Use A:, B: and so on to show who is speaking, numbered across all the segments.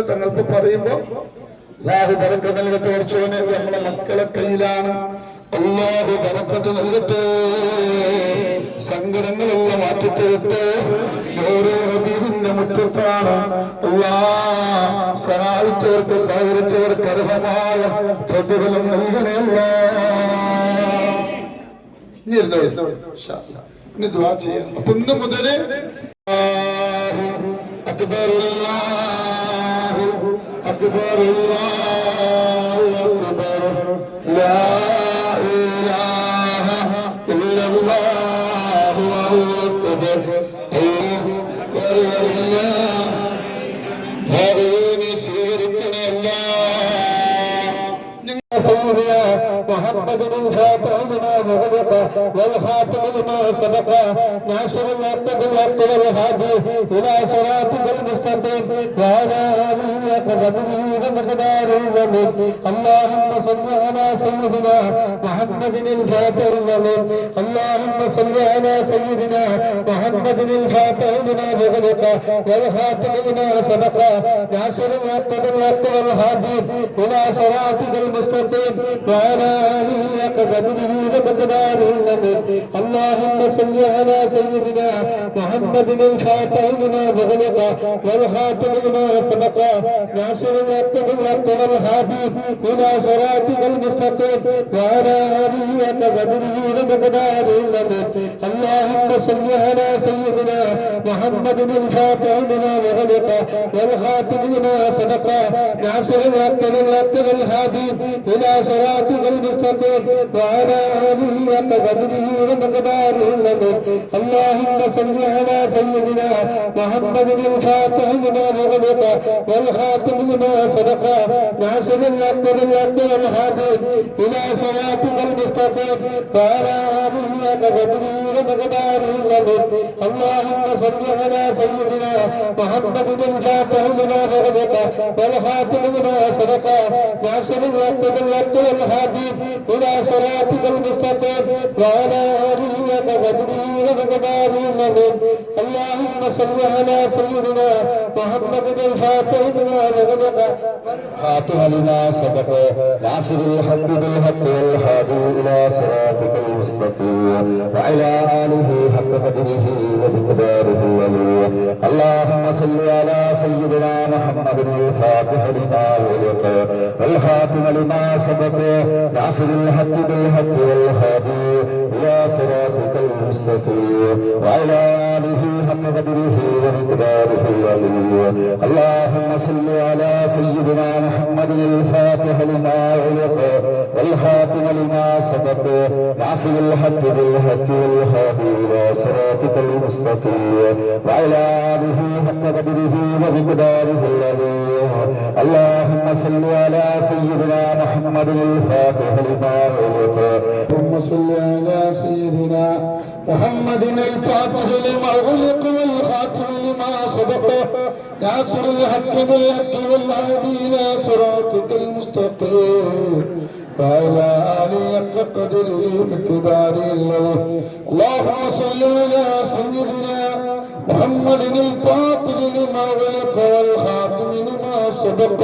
A: തങ്ങൾക്ക് പറയുമ്പോ അള്ളാഹു ബറക്കത്ത് നൽകട്ടെ നമ്മളെ മക്കളെ കയ്യിലാണ്. അള്ളാഹു ബറക്കത്ത് നൽകട്ടെ. സങ്കടങ്ങളെല്ലാം മാറ്റി തീർത്ത് ഓരോ ഹബീബിന്റെ മുറ്റത്താണ് സഹായിച്ചവർക്ക് സഹകരിച്ചവർക്ക് അർഹമായ പ്രതിഫലം നൽകണമല്ല ഇനി ദ്വാ ചെയ്യാം. അപ്പൊ ഇന്ന് മുതൽ അക്ബറുള്ള أكبر الله أكبر لا إله إلا الله أكبر أكبر الله هذين شركنا الله سيدنا محمد الفاتح لما مغلق والخاتم لما سبق ناصر الحق بالحق والهادي الى صراطك المستقيم وعلى اله وقدره ومقداره العظيم اللهم صل على سيدنا محمد الفاتح لما اللهم صل على سيدنا محمد الفاتح لما مغلق والخاتم لما سبق ناصر الحق بالحق والهادي الى صراطك المستقيم وعلى آله وقدره ومقداره العظيم اللهم صل على سيدنا محمد الفاتح لما بغلق والخاتم لما سبق ناصر الحق بالحق والهادي إلى صراطك المستقيم وعلى آله وقدره ومقداره العظيم اللهم صل على سيدنا محمد الفاتح لما بغلق والخاتم لما سبق ناصر الحق بالحق والهادي إلى صراطك المستقيم وعلى آله وقدره ومقداره العظيم اللهم صل على سيدنا محمد الفاتح لما أغلق والخاتم لما سبق ناصر الحق بالحق والهادي إلى صراطك المستقيم وعلى آله وقدره ومقداره العظيم اللهم صل على سيدنا محمد الفاتح لما أغلق والخاتم لما سبق ناصر الحق بالحق والهادي إلى صراطك المستقيم وعلى آله وقدره ومقداره العظيم اللهم صل على سيدنا محمد الفاتح لما أغلق والخاتم لما سبق. ناصر الحق بالحق والهادي إلى صراطك المستقيم وعلى آله حق قدره ومقداره العلي اللهم صل على سيدنا محمد الفاتح لما أغلق والخاتم لما سبق. ناصر الحق بالحق والهادي إلى صراطك المستقيم وعلى آله حق قدره ومقداره العلي اللهم صل على سيدنا محمد الفاتح لما أغلق والخاتم لما سبق ناصر الحق بالحق والهادي إلى صراطك المستقيم وعلى آله حق قدره ومقداره العلي اللهم صل على سيدنا محمد الفاتح لما أغلق اللهم صل على سيدنا محمد الفاتح لما أغلق والخاتم لما سبق ناصر الحق بالحق والهادي إلى صراطك المستقيم وعلى آله حق قدره مقدار الذي اللهم صل على سيدنا محمد الفاتح لما أغلق والخاتم لما سبق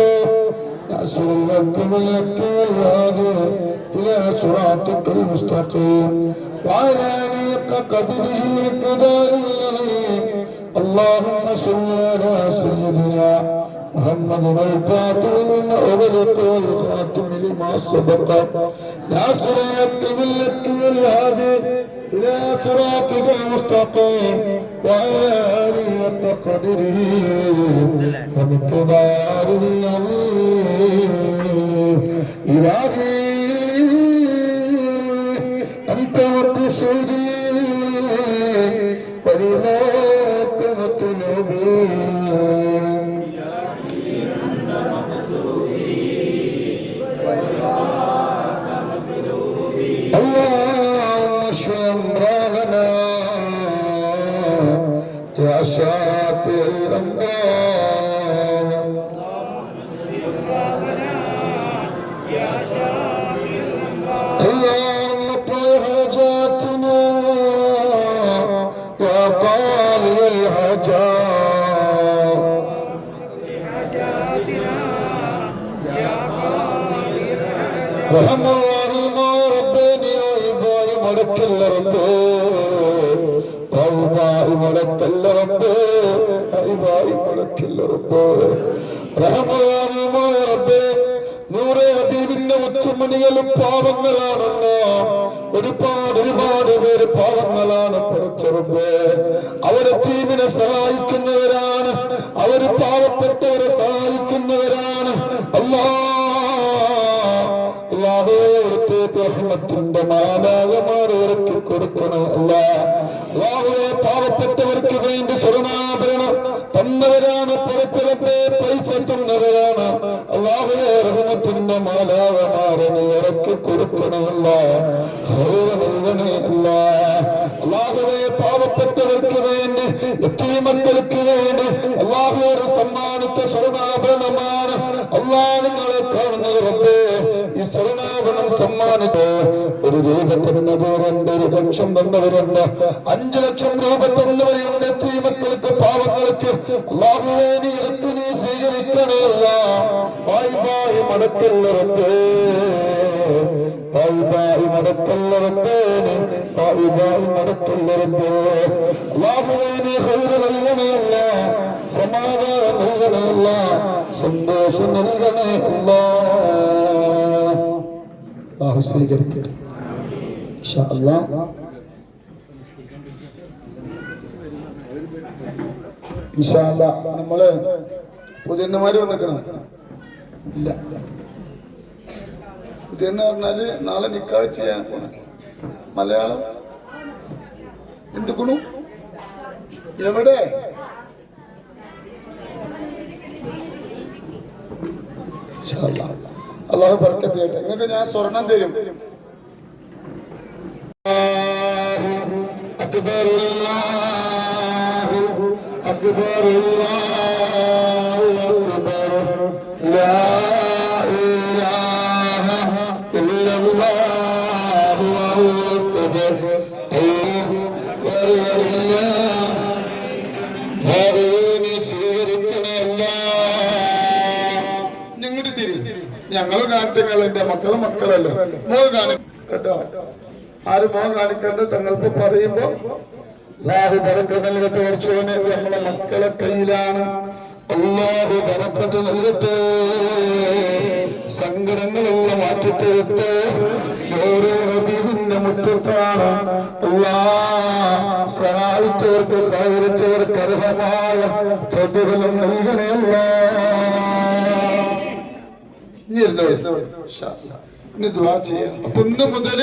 A: ناصر الحق بالحق والهادي إلى صراطك المستقيم وعلى آله حق قدره مقدار الذي اللهم صل على سيدنا محمد الفاتح لما أغلق والخاتم لما سبق ناصر الحق بالحق والهادي إلى صراطك المستقيم وعلى آله حق قدره ومقداره العظيم إلهي أنت مقصودي ولذاك മടക്കില്ല റബ്ബേ ഒഴിവായി മടക്കല്ല റബ്ബേ ഒഴിവായി മടക്കില്ല റബ്ബേ റഹ്മാനുമായ റബ്ബേ നൂറെ ഹബീബിന്റെ ഉച്ചമണികൾ പാവങ്ങളാണല്ലോ ഒരുപാട് ഒരുപാട് പേര് പാവങ്ങളാണ് പഠിച്ചറുമ്പേ അവരെ ടീമിനെ സഹായിക്കുന്നവരാണ്. അവർ പാവപ്പെട്ടവരെ സഹായിക്കുന്നവരാണ്. അല്ലാ റഹ്മത്തിന്റെ മാലാകമാർ ഇറക്കി കൊടുക്കണം. അല്ല അള്ളാഹുവെ പാവപ്പെട്ടവർക്ക് വേണ്ടി സ്വർണാഭരണം തന്നവരാണ് പുറത്തിറപ്പെ പൈസ തന്നവരാണ്. റഹ്മത്തിന്റെ നീ ഇറക്കി കൊടുക്കണമല്ല. അല്ല അള്ളാഹുവെ പാവപ്പെട്ടവർക്ക് വേണ്ടി എത്തിമക്കൾക്ക് വേണ്ടി അള്ളാഹുവോട് സമ്മാനിച്ച സ്വർണാഭരണമാണ് അള്ളാഹ് നിങ്ങളെ കാണുന്നത് റബ്ബേ. ഈ സ്വർണാഭരണം സമ്മാനിച്ച് ഒരു രൂപ തന്നവരുണ്ട് ഒരു ലക്ഷം തന്നവരുണ്ട്. അഞ്ചു ലക്ഷം രൂപ തന്നവരുണ്ട് എത്തിമക്കൾക്ക് പാവങ്ങൾക്ക്. അള്ളാഹുവേ നീ ഇറക്കി നീ സ്വീകരിക്കണമല്ല. ബൈ ബായ് മടക്കല്ല റബ്ബേ ബായ് ബായ് മടക്കല്ല റബ്ബേ ബായ് ബായ് മടക്കല്ല റബ്ബേ അള്ളാഹുവേ നീ ഹൈറ് നൽകണേ അല്ല സമാധാനം നൽകണേ അല്ല സന്തോഷം നൽകണേ അല്ല അള്ളാഹു സ്വീകരിക്കട്ടെ. ഇൻഷാ അല്ലാഹ് ഇൻഷാ അല്ലാഹ് നമ്മൾ പുതിയന്മാര് വന്നിക്കണം? ഇല്ല. പുതിയെന്ന് പറഞ്ഞാല് നാളെ നിക്കാഹ് ചെയ്യാൻ പോണ മലയാളം എന്തുക്കണു എവിടെ ഇൻഷാ അല്ലാഹ്. അള്ളാഹു ബർക്കത്ത് ചെയ്യട്ടെ നിങ്ങൾക്ക് ഞാൻ സ്വർണം തരും أكبر الله أكبر الله أكبر لا الله أكبر أكبر الله ഹരൂനി സ്വീകരിക്കണമല്ല നിങ്ങളുടെ തിരി ഞങ്ങൾ കാണിട്ടുങ്ങൾ എന്റെ മക്കളും മക്കളല്ലോ മോൾ കാണി കേട്ടോ ആര് മോൻ കാണിക്കണ്ട് തങ്ങൾക്ക് പറയുമ്പോ അള്ളാഹു ബറക്കത്ത് നൽകട്ടെ ഓർച്ചോന് നമ്മളെ മക്കളെ കയ്യിലാണ് അള്ളാഹു ബറക്കത്ത് നൽകട്ടെ സങ്കടങ്ങളെല്ലാം മാറ്റിത്തരട്ടെ ഓരോ ഹബീബിന്റെ അള്ളാ സഹായിച്ചവർക്ക് സഹകരിച്ചവർക്ക് അർഹമായ പ്രതിഫലം നൽകണമല്ല ഇനി ദുആ ചെയ്യാം. അപ്പൊ ഇന്ന് മുതൽ